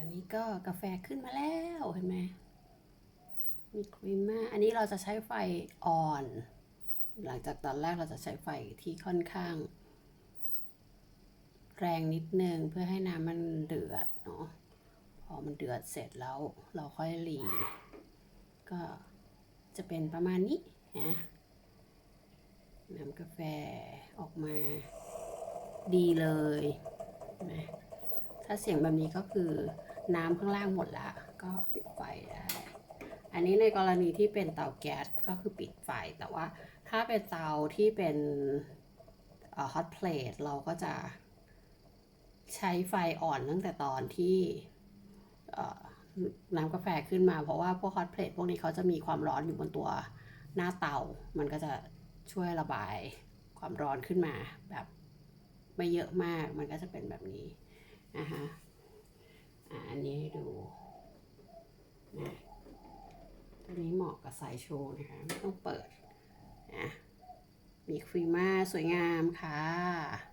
อนนี้ก็กาแฟขึ้นมาแล้วเห็นไหมมีครีมมากอันนี้เราจะใช้ไฟอ่อน หลังจากตอนแรกเราจะใช้ไฟที่ค่อนข้าง แรงนิดนึงเพื่อให้น้ำมันเดือดเนาะพอมันเดือดเสร็จแล้วเราค่อยหลีก็จะเป็นประมาณนี้นะน้ำกาแฟออกมาดีเลยนะถ้าเสียงแบบนี้ก็คือ น้ำข้างล่างหมดละก็ปิดไฟได้ อันนี้ในกรณีที่เป็นเตาแก๊สก็คือปิดไฟ แต่ว่าถ้าเป็นเตาที่เป็นฮอตเพลทเราก็จะใช้ไฟอ่อนตั้งแต่ตอนที่น้ำกาแฟขึ้นมา เพราะว่าพวกฮอตเพลทพวกนี้เขาจะมีความร้อนอยู่บนตัวหน้าเตา มันก็จะช่วยระบายความร้อนขึ้นมาแบบไม่เยอะมาก มันก็จะเป็นแบบนี้นะคะ นี้ให้ดูนะตัวนี้เหมาะกับสายโชว์นะคะ ไม่ต้องเปิดนะมีครีมมาสวยงามค่ะ